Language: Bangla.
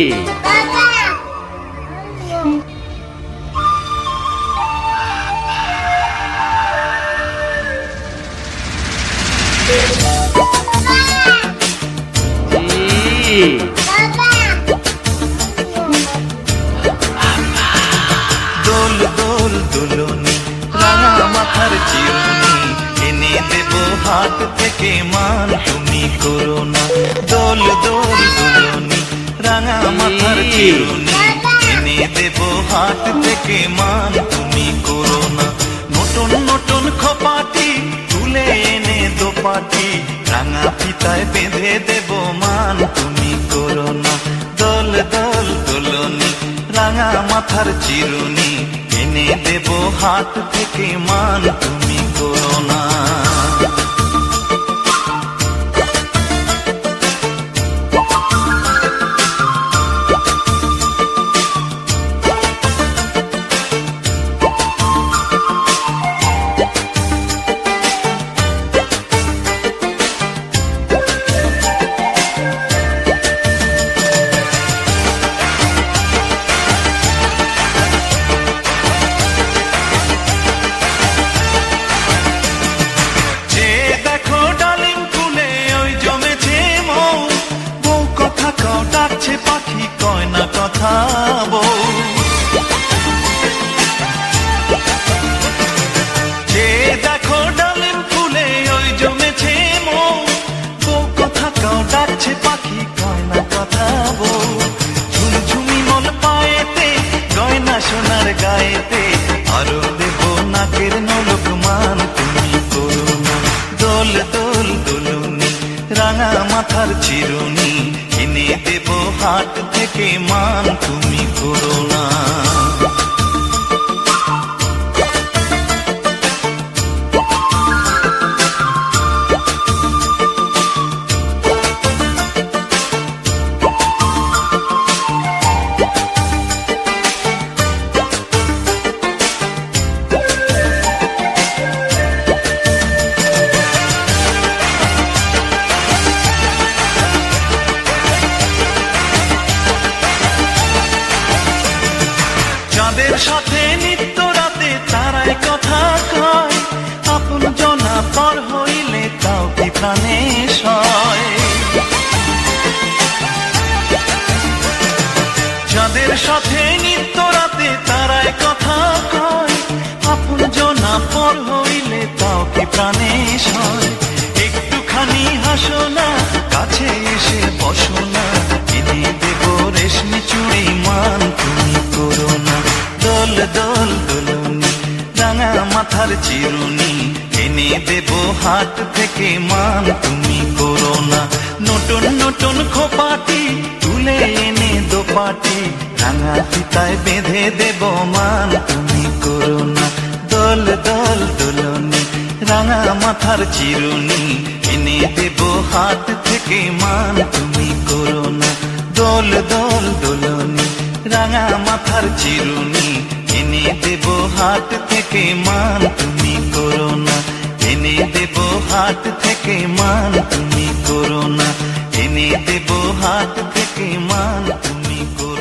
দোল দোল দোলনি রাঙা মাথার এনে দেব হাট থেকে মান তুমি করো না দোল দোল দোলনি রাঙা মাথার চিরুনি এনে দেব হাট থেকে মান, তুমি করো না। নতুন নতুন খপাটি তুলে এনে দোপাটি। রাঙা ফিতায় বেঁধে দেব মান, তুমি করো না। দোল দোল, দোলনি, রাঙা মাথার চিরুনি। এনে দেব হাত থেকে মান, তুমি করো না। ডাকছে পাখি কয় না কথা বউ। যে দেখো ডালিম ফুলে ওই জমেছে মো। বউ কথা কও ডাকছে, পাখি কয় না কথা বউ। ঝুমঝুমি মন পায়েতে, গয়না সোনার গায়েতে, আরও দেব নাকের নলক মান, তুমি করো না দোল দোল দোলুনি, রাঙা মাথার চিরুনি। দেব হাত থেকে মান তুমি করো না। সাথে নিত্য রাতে তারাই কথা কয়। আপন জনা পর হইলে তাও কি প্রাণে সয়। চাঁদের সাথে নিত্য রাতে তারাই কথা কয়, আপন জনা পর হইলে তাও কি প্রাণে সয়। একটুখানি হাসো না দোল দোলনি রাঙা মাথার চিরুনি। এনে দেব হাট থেকে মান, তুমি করো না। নতুন নতুন খোপাটি তুলে এনে দোপাটি। রাঙা ফিতায় বেঁধে দেব মান, তুমি করো না। দোল দোল দোলনি রাঙা মাথার চিরুনি। এনে দেব হাত থেকে মান, তুমি করো না। দোল দোল দোলনি রাঙা মাথার চিরুনি। হাত থেকে মান তুমি করো না। এনে দেব হাত থেকে মান তুমি করো না। এনে দেব হাত থেকে মান তুমি করো